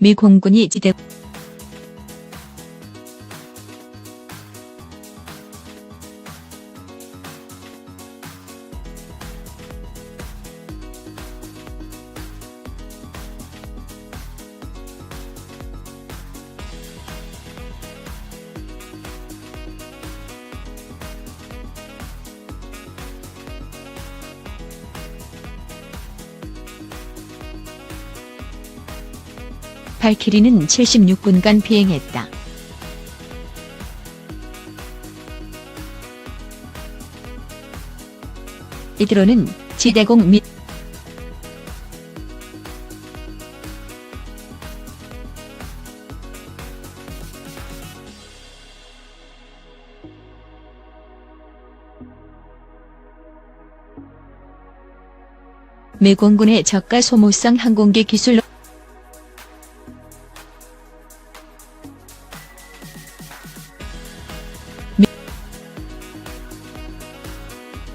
미 공군이 지대 발키리는 76분간 비행했다. 이 드론은 지대공 및 미 공군의 저가 소모성 항공기 기술로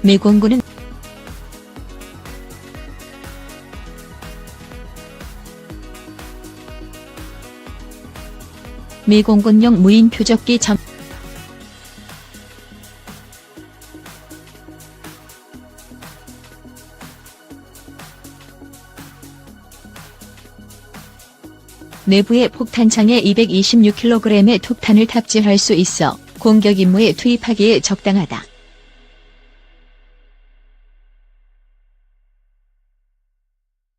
미 공군은 미 공군용 무인 표적기 점 내부의 폭탄창에 226kg의 톱탄을 탑재할 수 있어 공격 임무에 투입하기에 적당하다.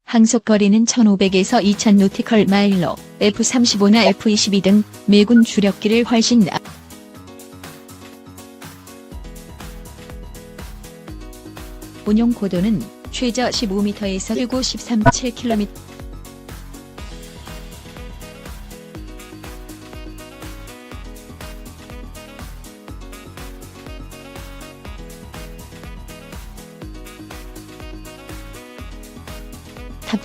항속거리는 1500에서 2000 노티컬 마일로 F-35나 F-22 등 미군 주력기를 훨씬 앞. 운용 고도는 최저 15m에서 최고 13.7km.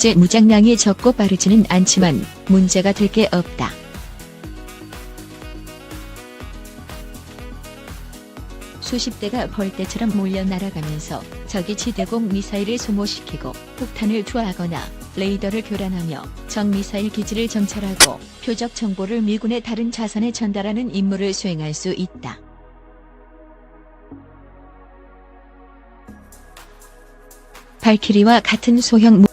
탑재 무장량이 적고 빠르지는 않지만 문제가 될 게 없다. 수십 대가 벌떼처럼 몰려 날아가면서 적이 지대공 미사일을 소모시키고 폭탄을 투하하거나 레이더를 교란하며 적 미사일 기지를 정찰하고 표적 정보를 미군의 다른 자산에 전달하는 임무를 수행할 수 있다. 발키리와 같은 소형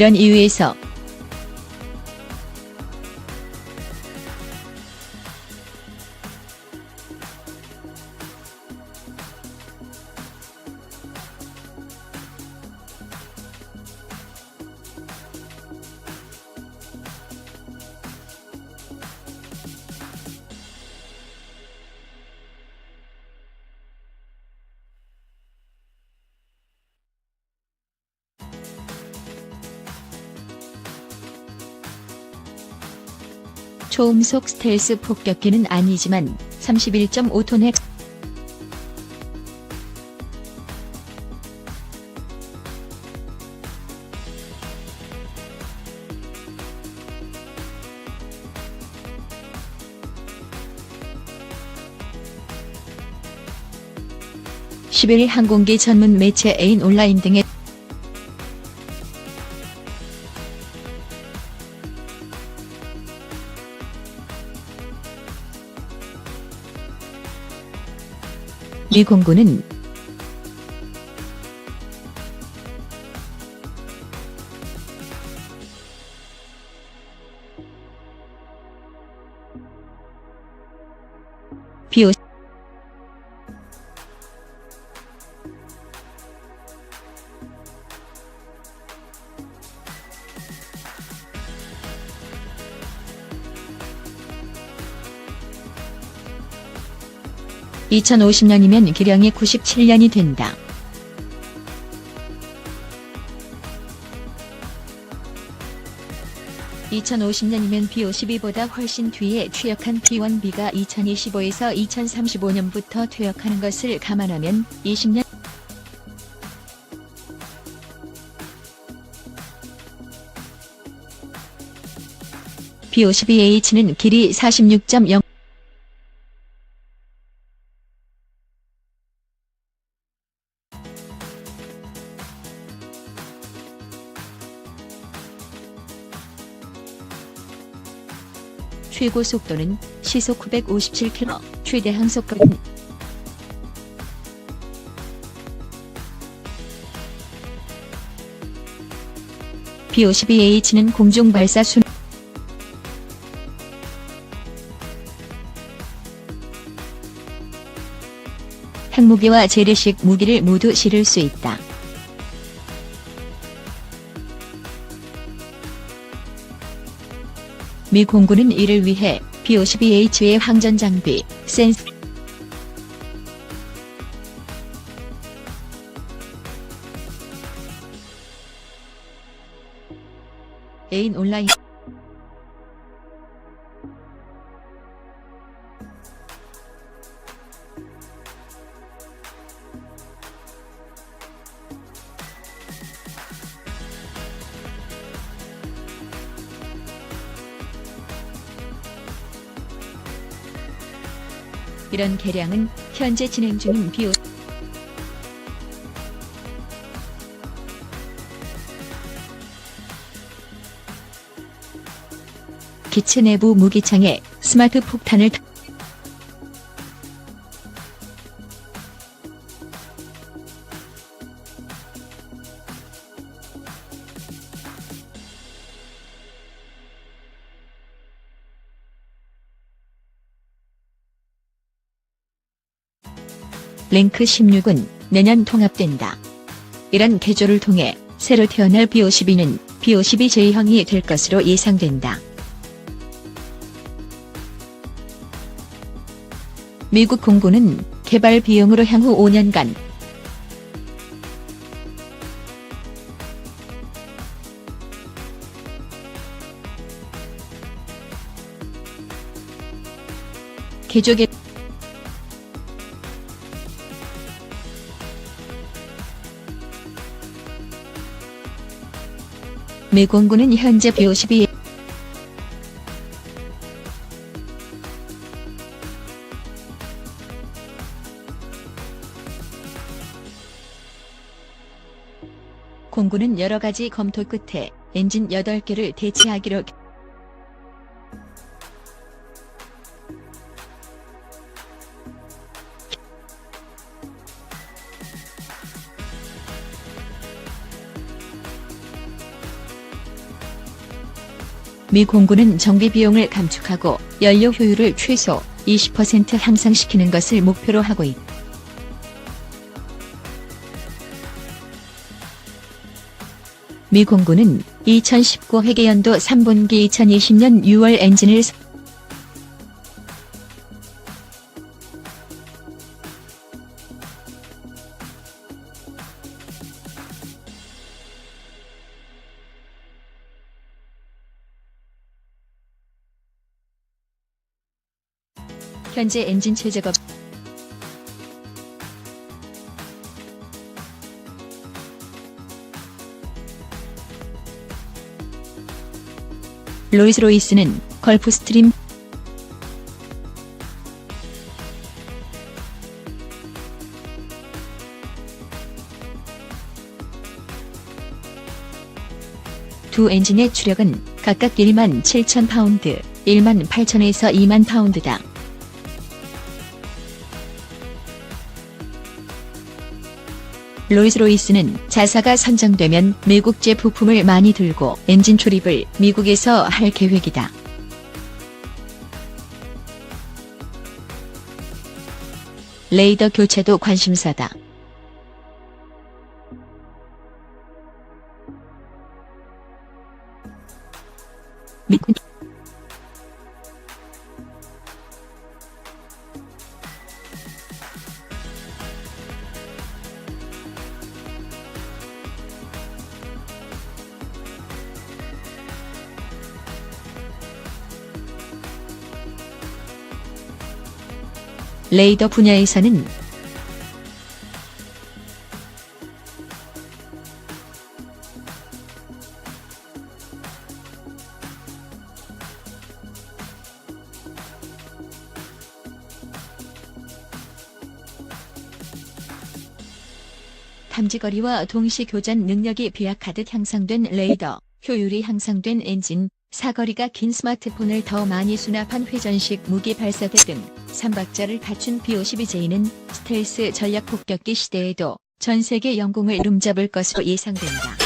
이런 이유에서 초음속 스텔스 폭격기는 아니지만 31.5톤의 (11일) 항공기 전문 매체 에인 온라인 등의 미 공군은 비오 (2050년이면) 기령이 (97년이) 된다. (2050년이면) B-52보다 훨씬 뒤에 퇴역한 P-1B가 2025에서 2035년부터 퇴역하는 것을 감안하면 20년 B-52H는 길이 46.0 최고 속도는 시속 957km, 최대 항속거리는 B-52H는 공중 발사 순 핵무기와 재래식 무기를 모두 실을 수 있다. 미 공군은 이를 위해 B-52H의 항전 장비, 센스 에인 온라인 이런 개량은 현재 진행 중인 비오 기체 내부 무기창에 스마트 폭탄을 랭크 16은 내년 통합된다. 이런 개조를 통해 새로 태어날 B-52는 B-52J형이 될 것으로 예상된다. 미국 공군은 개발 비용으로 향후 5년간 개조개 미 공군은 현재 B-52 공군은 여러 가지 검토 끝에 엔진 8개를 대체하기로 미 공군은 정비 비용을 감축하고 연료 효율을 최소 20% 향상시키는 것을 목표로 하고 있다. 미 공군은 2019 회계연도 3분기 2020년 6월 엔진을 현재 엔진 최작업 로이스로이스는 걸프 스트림 두 엔진의 추력은 각각 1만 7천 파운드, 1만 8천에서 2만 파운드다. 로이스로이스는 자사가 선정되면 미국제 부품을 많이 들고 엔진 조립을 미국에서 할 계획이다. 레이더 교체도 관심사다. 미군 레이더 분야에서는 탐지거리와 동시 교전 능력이 비약하듯 향상된 레이더, 효율이 향상된 엔진, 사거리가 긴 스마트폰을 더 많이 수납한 회전식 무기 발사대 등 3박자를 갖춘 B-52J는 스텔스 전략 폭격기 시대에도 전 세계 영공을 이름잡을 것으로 예상된다.